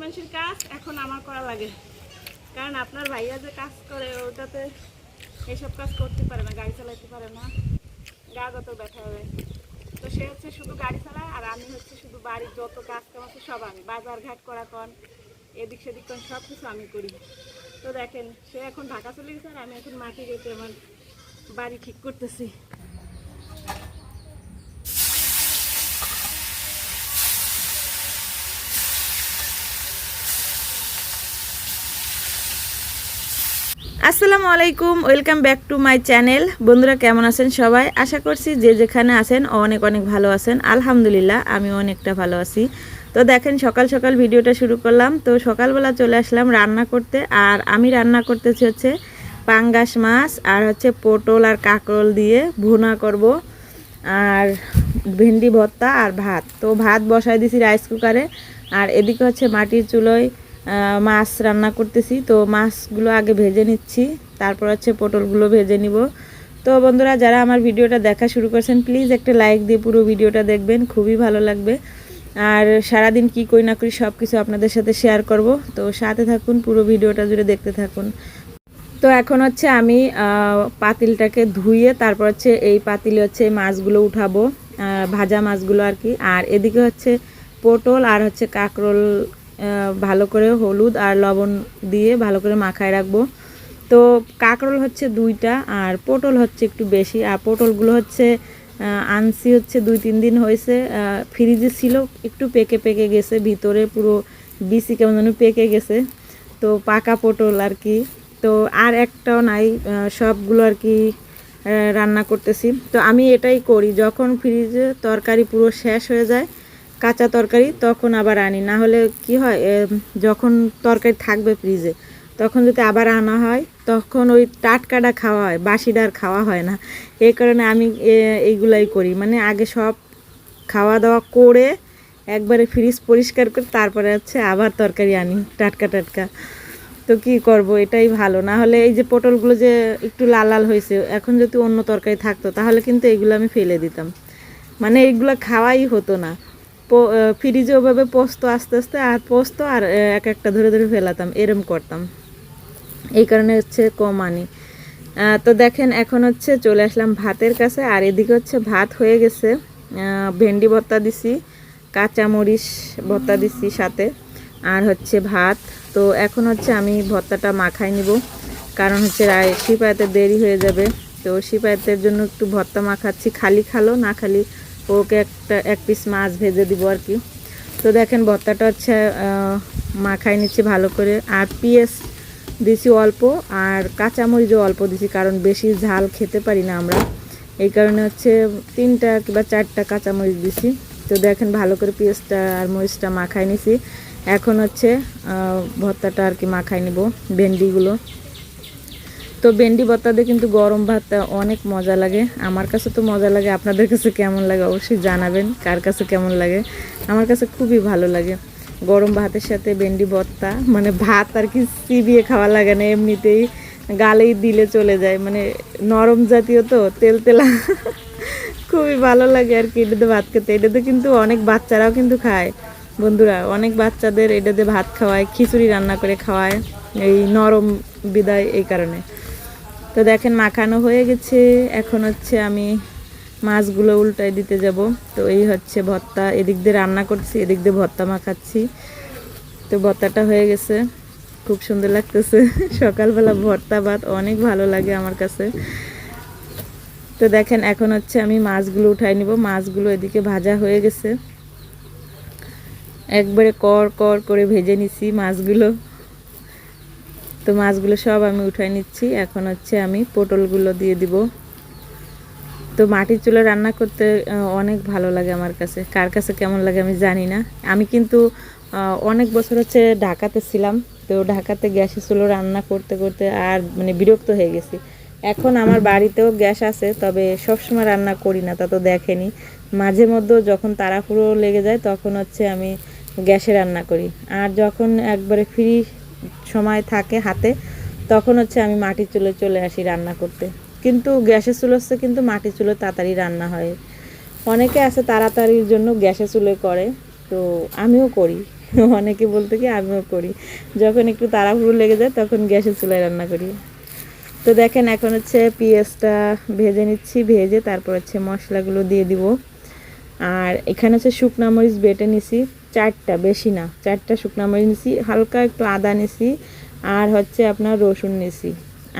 মানুষের কাজ এখন আমার করা লাগে। কারণ আপনার ভাইয়া যে কাজ করে, ওটাতে এইসব কাজ করতে পারে না, গাড়ি চালাতে পারে না। গা যত ব্যথা হবে। তো সে হচ্ছে শুধু গাড়ি চালায়, আর আমি হচ্ছে শুধু বাড়ির যত কাজ কাম আছে সব আমি। বাজার ঘাট করা কন এদিক সেদিক কন সব কিছু আমি করি। তো দেখেন, সে এখন ঢাকা চলে গেছে, আর আমি এখন মাটি রেখে আমার বাড়ি ঠিক করতেছি। আসসালামু আলাইকুম, welcome back to my channel. বন্ধুরা, কেমন আছেন সবাই? আশা করছি যে যেখানে আছেন অনেক অনেক ভালো আছেন। আলহামদুলিল্লাহ আমি অনেকটা ভালো আছি। তো দেখেন, সকাল সকাল ভিডিওটা শুরু করলাম। তো সকালবেলা চলে আসলাম রান্না করতে। আর আমি রান্না করতেছি হচ্ছে পাঙ্গাস মাছ আর হচ্ছে পটল আর কাঁকরোল দিয়ে ভুনা করব। আর ভেন্ডি ভর্তা আর ভাত। তো ভাত বসাই দিছি রাইস কুকারে আর এদিকে হচ্ছে মাটির চুলোয় মাছ রান্না করতেছি। তো মাছগুলো আগে ভেজে নিচ্ছি, তারপর হচ্ছে পটলগুলো ভেজে নিব। তো বন্ধুরা, যারা আমার ভিডিওটা দেখা শুরু করছেন, প্লিজ একটা লাইক দিয়ে পুরো ভিডিওটা দেখবেন, খুবই ভালো লাগবে। আর সারাদিন কি করি না করি সব কিছু আপনাদের সাথে শেয়ার করব। তো সাথে থাকুন, পুরো ভিডিওটা জুড়ে দেখতে থাকুন। তো এখন হচ্ছে আমি পাতিলটাকে ধুয়ে তারপর হচ্ছে এই পাতিলে হচ্ছে মাছগুলো উঠাবো ভাজা মাছগুলো আর কি। আর এদিকে হচ্ছে পটল আর হচ্ছে কাঁকরোল ভালো করে হলুদ আর লবণ দিয়ে ভালো করে মাখায় রাখব। তো কাঁকরোল হচ্ছে দুইটা আর পটল হচ্ছে একটু বেশি। আর পটলগুলো হচ্ছে আনসি হচ্ছে দুই তিন দিন হয়েছে। ফ্রিজে ছিল, একটু পেকে পেকে গেছে, ভিতরে পুরো বিসি কেমন যেন পেকে গেছে। তো পাকা পটল আর কি। তো আর একটাও নাই সবগুলো আর কি রান্না করতেছি। তো আমি এটাই করি, যখন ফ্রিজে তরকারি পুরো শেষ হয়ে যায় কাঁচা তরকারি, তখন আবার আনি। না হলে কি হয় যখন তরকারি থাকবে ফ্রিজে, তখন যদি আবার আনা হয়, তখন ওই টাটকাটা খাওয়া হয় বাসিটা আর খাওয়া হয় না। এই কারণে আমি এইগুলাই করি। মানে আগে সব খাওয়া দাওয়া করে একবারে ফ্রিজ পরিষ্কার করে তারপরে হচ্ছে আবার তরকারি আনি, টাটকা টাটকা। তো কি করব? এটাই ভালো। না হলে এই যে পটলগুলো যে একটু লাল লাল হয়েছে, এখন যদি অন্য তরকারি থাকতো, তাহলে কিন্তু এগুলো আমি ফেলে দিতাম। মানে এগুলো খাওয়াই হতো না। ফ্রিজে ওভাবে পোস্ত আস্তে আস্তে আর পোস্ত আর এক একটা ধরে ধরে ফেলাতাম, এরম করতাম। এই কারণে হচ্ছে কম আনি। তো দেখেন, এখন হচ্ছে চলে আসলাম ভাতের কাছে, আর এদিকে হচ্ছে ভাত হয়ে গেছে। ভেন্ডি ভর্তা দিছি, কাঁচামরিচ ভর্তা দিছি সাথে, আর হচ্ছে ভাত। তো এখন হচ্ছে আমি ভর্তাটা মাখাই নিব, কারণ হচ্ছে সিপায়াতে দেরি হয়ে যাবে। তো সিপায়াতের জন্য একটু ভর্তা মাখাচ্ছি, খালি খালো, না খালি ওকে একটা, এক পিস মাছ ভেজে দিব আর কি। তো দেখেন ভর্তাটা হচ্ছে মাখাই নিচ্ছি ভালো করে। আর পিএস দিছি অল্প, আর কাঁচামরিচও অল্প দিছি, কারণ বেশি ঝাল খেতে পারি না আমরা। এই কারণে হচ্ছে তিনটা কিংবা চারটা কাঁচামরিচ দিছি। তো দেখেন ভালো করে পেঁয়াজটা আর মরিচটা মাখাই নিছি। এখন হচ্ছে ভর্তাটা আর কি মাখাই নিব, ভেন্ডিগুলো। তো ভেন্ডি ভর্তা দিয়ে কিন্তু গরম ভাতটা অনেক মজা লাগে। আমার কাছে তো মজা লাগে, আপনাদের কাছে কেমন লাগে অবশ্যই জানাবেন, কার কাছে কেমন লাগে। আমার কাছে খুবই ভালো লাগে। গরম ভাতের সাথে ভেন্ডি ভর্তা মানে ভাত আর কি চিবিয়ে খাওয়া লাগে না, এমনিতেই গালেই দিলে চলে যায় মানে নরম জাতীয় তো, তেল তেলা। খুবই ভালো লাগে আর কি এটাতে ভাত খেতে। এটাতে কিন্তু অনেক বাচ্চারাও কিন্তু খায়। বন্ধুরা, অনেক বাচ্চাদের এটাতে ভাত খাওয়ায়, খিচুড়ি রান্না করে খাওয়ায়, এই নরম বিদায় এই কারণে। তো দেখেন মাখানো হয়ে গেছে। এখন হচ্ছে আমি মাছগুলো উল্টাই দিতে যাব। তো এই হচ্ছে ভর্তা। এদিক দিয়ে রান্না করছি, এদিক দিয়ে ভর্তা মাখাচ্ছি। তো ভর্তাটা হয়ে গেছে। খুব সুন্দর লাগতেছে। সকালবেলা ভর্তা ভাত অনেক ভালো লাগে আমার কাছে। তো দেখেন এখন হচ্ছে আমি মাছগুলো উঠাই নিব। মাছগুলো এদিকে ভাজা হয়ে গেছে। একবারে কর কর করে ভেজে নিছি মাছগুলো। তো মাছগুলো সব আমি উঠাই নিচ্ছি। এখন হচ্ছে আমি পটলগুলো দিয়ে দিব। তো মাটির চুলে রান্না করতে অনেক ভালো লাগে আমার কাছে। কার কাছে কেমন লাগে আমি জানি না। আমি কিন্তু অনেক বছর হচ্ছে ঢাকাতে ছিলাম। তো ঢাকাতে গ্যাসের চুলো রান্না করতে করতে আর মানে বিরক্ত হয়ে গেছি। এখন আমার বাড়িতেও গ্যাস আছে, তবে সবসময় রান্না করি না, তা তো দেখেনি। মাঝে মধ্যে যখন তাড়াহুড়ো লেগে যায়, তখন হচ্ছে আমি গ্যাসে রান্না করি। আর যখন একবারে ফ্রি সময় থাকে হাতে, তখন হচ্ছে আমি মাটির চুলে চলে আসি রান্না করতে। কিন্তু গ্যাসের চুলো হচ্ছে কিন্তু মাটির চুলো তাড়াতাড়ি রান্না হয়। অনেকে আছে তাড়াতাড়ির জন্য গ্যাসের চুলে করে, তো আমিও করি। অনেকে বলতে কি আমিও করি। যখন একটু তাড়াহুড়ো লেগে যায়, তখন গ্যাসের চুলায় রান্না করি। তো দেখেন এখন হচ্ছে পেঁয়াজটা ভেজে নিচ্ছি, ভেজে তারপর হচ্ছে মশলাগুলো দিয়ে দিব। আর এখানে হচ্ছে শুকনা মরিচ বেটে নিছি। চারটা, বেশি না। চারটা শুকনো মরিচ নিছি, হালকা একটু আদা নিছি, আর হচ্ছে আপনার রসুন নিছি।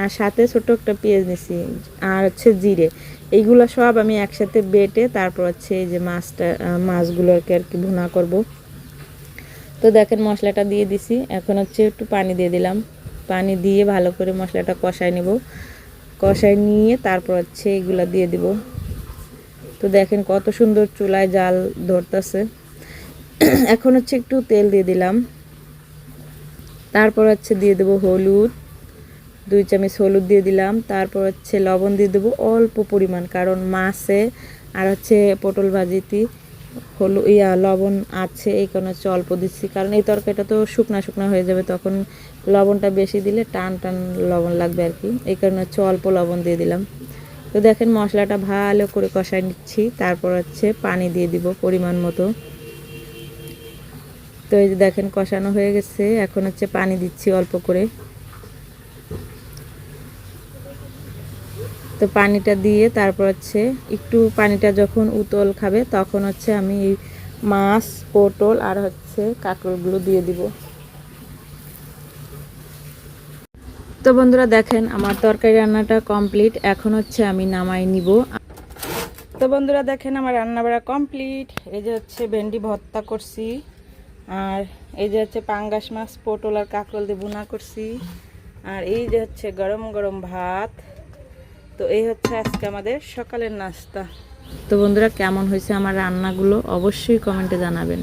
আর সাথে ছোট একটা পেঁয়াজ নিছি, আর হচ্ছে জিরে। এইগুলো সব আমি একসাথে বেটে তারপর হচ্ছে এই যে মাছটা মাছগুলোকে আর কি ভুনা করব। তো দেখেন মশলাটা দিয়ে দিছি। এখন হচ্ছে একটু পানি দিয়ে দিলাম। পানি দিয়ে ভালো করে মশলাটা কষায় নেব। কষায় নিয়ে তারপর হচ্ছে এগুলো দিয়ে দিব। তো দেখেন কত সুন্দর চুলায় জাল ধরতেছে। এখন হচ্ছে একটু তেল দিয়ে দিলাম। তারপর হচ্ছে দিয়ে দেবো হলুদ, দুই চামচ হলুদ দিয়ে দিলাম। তারপর হচ্ছে লবণ দিয়ে দেবো অল্প পরিমাণ, কারণ মাছে আর হচ্ছে পটল ভাজিতে হলু, ইয়া, লবণ আছে, এই কারণে হচ্ছে অল্প দিচ্ছি। কারণ এই তরকারিটা তো শুকনা শুকনা হয়ে যাবে, তখন লবণটা বেশি দিলে টান টান লবণ লাগবে আর কি। এই কারণে হচ্ছে অল্প লবণ দিয়ে দিলাম। তো দেখেন মশলাটা ভালো করে কষায় নিচ্ছি। তারপর হচ্ছে পানি দিয়ে দিব পরিমাণ মতো। তো এই যে দেখেন কষানো হয়ে গেছে। এখন হচ্ছে পানি দিচ্ছি অল্প করে। তো পানিটা দিয়ে তারপর হচ্ছে একটু পানিটা যখন উতল খাবে তখন হচ্ছে আমি এই মাছ, পটল আর হচ্ছে কাঁকড়গুলো দিয়ে দিব। তো বন্ধুরা দেখেন আমার তরকারি রান্নাটা কমপ্লিট। এখন হচ্ছে আমি নামাই নিব। তো বন্ধুরা দেখেন আমার রান্না বাড়া কমপ্লিট। এই যে হচ্ছে ভেন্ডি ভর্তা করছি। আর এই যে হচ্ছে পাঙ্গাস মাছ, পটল আর কাঁকরোল দিয়ে বুনা করছি। আর এই যে হচ্ছে গরম গরম ভাত। তো এই হচ্ছে আজকে আমাদের সকালের নাস্তা। তো বন্ধুরা, কেমন হয়েছে আমার রান্নাগুলো অবশ্যই কমেন্টে জানাবেন।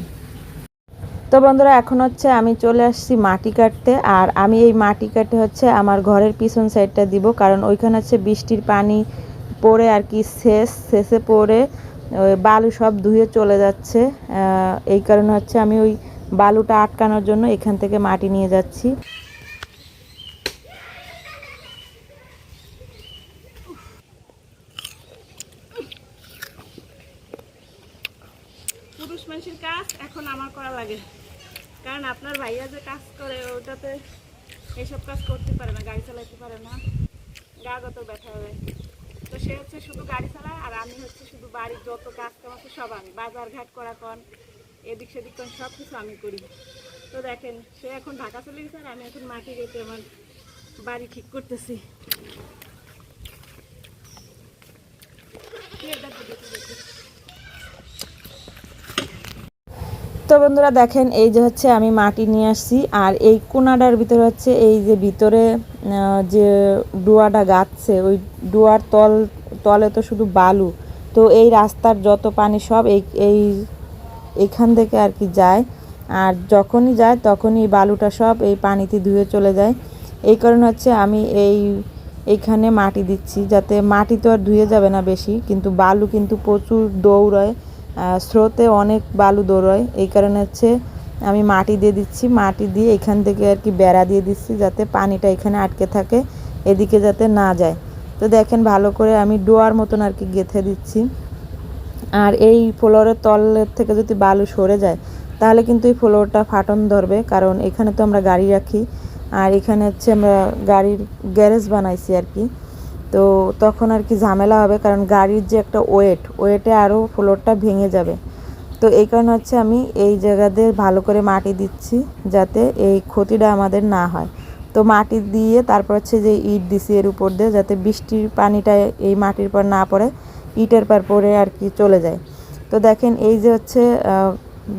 তো বন্ধুরা, এখন হচ্ছে আমি চলে আসছি মাটি কাটতে। আর আমি এই মাটি কাটতে হচ্ছে আমার ঘরের পিছন সাইডটা দিব, কারণ ওইখানে হচ্ছে বৃষ্টির পানি পড়ে আর কি শেষ, শেষে পড়ে ওই বালু সব ধুয়ে চলে যাচ্ছে। এই কারণে হচ্ছে আমি ওই বালুটা আটকানোর জন্য এখান থেকে মাটি নিয়ে যাচ্ছি। কাজ এখন আমার করা লাগে। কারণ আপনার ভাইয়া যে কাজ করে, ওটাতে কাজ করতে পারে না, গাড়ি চালাতে পারে না। গা গত ব্যথা হবে তো সে হচ্ছে শুধু গাড়ি চালায়, আর আমি হচ্ছে শুধু বাড়ির যত কাজ কাম আছে সব আমি বাজার ঘাট করা কন এদিক সেদিক কন সব কিছু আমি করি তো দেখেন, সে এখন ঢাকা চলে গেছে আর আমি এখন মাটি গেতে আমার বাড়ি ঠিক করতেছি। তো বন্ধুরা দেখেন, এই যে হচ্ছে আমি মাটি নিয়ে আসছি আর এই কোনাডার ভিতরে হচ্ছে এই যে ভিতরে যে ডুয়াটা গাচ্ছে ওই ডুয়ার তল, তলে তো শুধু বালু তো এই রাস্তার যত পানি সব এই এই এখান থেকে আর কি যায়। আর যখনই যায়, তখনই বালুটা সব এই পানিতে ধুয়ে চলে যায়। এই কারণে হচ্ছে আমি এই, এইখানে মাটি দিচ্ছি, যাতে মাটি তো আর ধুয়ে যাবে না বেশি, কিন্তু বালু কিন্তু প্রচুর দৌড়ায় স্রোতে অনেক বালু দৌড়ায়। এই কারণে হচ্ছে আমি মাটি দিয়ে দিচ্ছি, মাটি দিয়ে এখান থেকে আর কি বেড়া দিয়ে দিচ্ছি, যাতে পানিটা এখানে আটকে থাকে, এদিকে যাতে না যায়। তো দেখেন ভালো করে আমি ডোয়ার মতন আর কি গেঁথে দিচ্ছি। আর এই ফ্লোরের তলের থেকে যদি বালু সরে যায়, তাহলে কিন্তু এই ফ্লোরটা ফাটন ধরবে, কারণ এখানে তো আমরা গাড়ি রাখি। আর এখানে হচ্ছে আমরা গাড়ির গ্যারেজ বানাইছি আর কি। তো তখন আর কি ঝামেলা হবে, কারণ গাড়ির যে একটা ওয়েট, ওয়েটে আরও ফ্লোরটা ভেঙে যাবে। তো এই কারণে হচ্ছে আমি এই জায়গাতে ভালো করে মাটি দিচ্ছি, যাতে এই ক্ষতিটা আমাদের না হয়। তো মাটি দিয়ে তারপর হচ্ছে যে ইট দিছি এর উপর দিয়ে, যাতে বৃষ্টির পানিটা এই মাটির পর না পড়ে। ইটের পার পরে আর কি চলে যায়। তো দেখেন এই যে হচ্ছে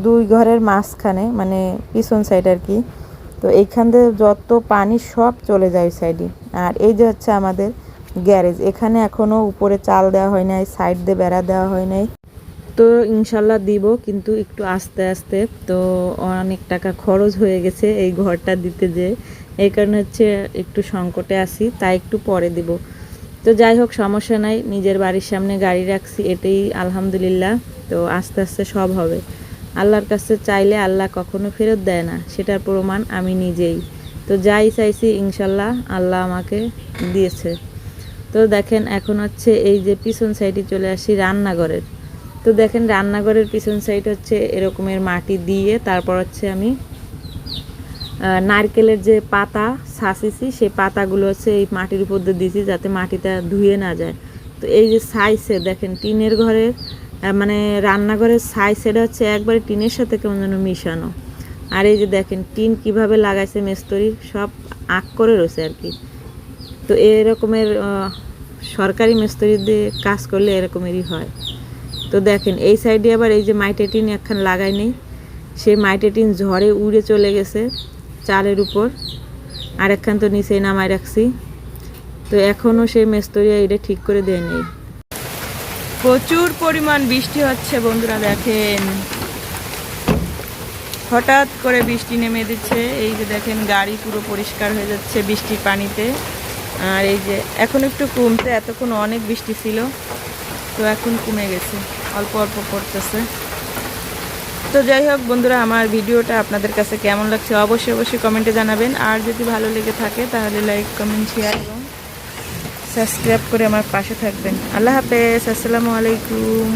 দুই ঘরের মাঝখানে মানে পিছন সাইড আর কি, তো এইখান দিয়ে যত পানি সব চলে যায় সাইডে আর এই যে হচ্ছে আমাদের গ্যারেজ, এখানে এখনও উপরে চাল দেওয়া হয় নাই সাইড দিয়ে বেড়া দেওয়া হয় নাই। তো ইনশাল্লাহ দিব, কিন্তু একটু আস্তে আস্তে, তো অনেক টাকা খরচ হয়ে গেছে এই ঘরটা দিতে যে। এই কারণে হচ্ছে একটু সংকটে আসি তাই একটু পরে দিব। তো যাই হোক, সমস্যা নাই। নিজের বাড়ির সামনে গাড়ি রাখছি এটাই আলহামদুলিল্লাহ। তো আস্তে আস্তে সব হবে। আল্লাহর কাছে চাইলে আল্লাহ কখনো ফেরত দেয় না, সেটার প্রমাণ আমি নিজেই। তো যাই চাইছি, ইনশাল্লাহ আল্লাহ আমাকে দিয়েছে। তো দেখেন, এখন হচ্ছে এই যে পিছন সাইডে চলে আসি রান্নাঘরের। তো দেখেন, রান্নাঘরের পিছন সাইড হচ্ছে এরকমের মাটি দিয়ে, তারপর হচ্ছে আমি নারকেলের যে পাতা ছাঁচিছি সেই পাতাগুলো হচ্ছে এই মাটির উপর দিয়ে দিয়েছি যাতে মাটিটা ধুয়ে না যায়। তো এই যে সাইজে দেখেন টিনের আহ, মানে রান্নাঘরের সাইজ সেটা হচ্ছে একবারে টিনের সাথে কেমন যেন মিশানো। আর এই যে দেখেন টিন কীভাবে লাগাইছে মেস্তরি সব আঁক করে রয়েছে আর কি। তো এরকমের সরকারি মিস্ত্রি দিয়ে কাজ করলে এরকমেরই হয়। তো দেখেন এই সাইডে আবার এই যে মাইটে টিন একখান লাগাই নেই সেই মাইটে টিন ঝড়ে উড়ে চলে গেছে চালের উপর। আর একখান তো নিচেই নামাই রাখছি। তো এখনও সেই মেস্তরিয়া এটা ঠিক করে দেয় নেই প্রচুর পরিমাণ বৃষ্টি হচ্ছে বন্ধুরা দেখেন। হঠাৎ করে বৃষ্টি নেমে দিচ্ছে এই যে দেখেন গাড়ি পুরো পরিষ্কার হয়ে যাচ্ছে বৃষ্টির পানিতে। আর এই যে এখন একটু কমতে এতক্ষণ অনেক বৃষ্টি ছিল, তো এখন কমে গেছে, অল্প অল্প পড়তেছে তো যাই হোক বন্ধুরা, আমার ভিডিওটা আপনাদের কাছে কেমন লাগছে অবশ্যই অবশ্যই কমেন্টে জানাবেন। আর যদি ভালো লেগে থাকে তাহলে লাইক কমেন্ট শেয়ার এবং সাবস্ক্রাইব করে আমার পাশে থাকবেন। আল্লাহ হাফেজ, আসসালামু আলাইকুম।